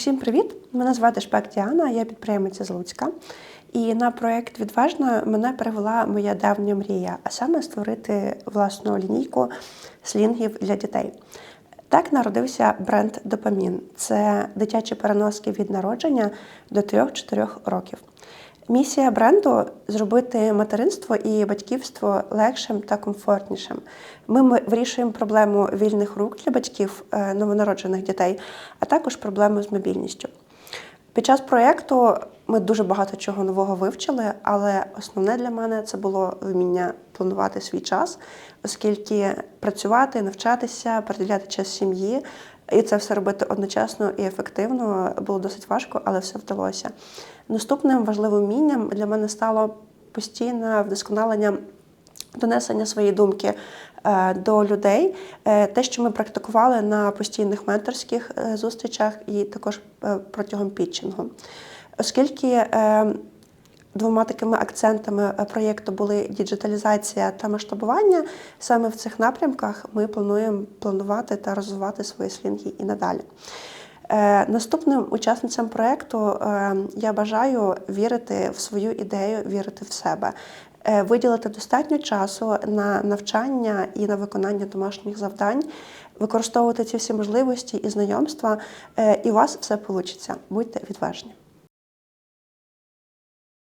Усім привіт! Мене звати Шпек Діана, я підприємиця з Луцька. І на проєкт відважно мене привела моя давня мрія, а саме створити власну лінійку слінгів для дітей. Так народився бренд Допамін. Це дитячі переноски від народження до 3-4 років. Місія бренду зробити материнство і батьківство легшим та комфортнішим. Ми вирішуємо проблему вільних рук для батьків е, новонароджених дітей, а також проблему з мобільністю. Під час проєкту ми дуже багато чого нового вивчили, але основне для мене це було вміння планувати свій час, оскільки працювати, навчатися, приділяти час сім'ї і це все робити одночасно і ефективно було досить важко, але все вдалося. Наступним важливим вмінням для мене стало постійне вдосконалення донесення своєї думки е, до людей, Е, те, що ми практикували на постійних менторських е, зустрічах, і також протягом пітчингу. Оскільки е, Двома такими акцентами е, проєкту були діджиталізація та масштабування. Саме в цих напрямках ми плануємо планувати та розвивати свої слінги і надалі. Е, Наступним учасницям проєкту я бажаю вірити в свою ідею, вірити в себе, виділити достатньо часу на навчання і на виконання домашніх завдань, використовувати ці всі можливості і знайомства, і у вас все вийде. Будьте відважні.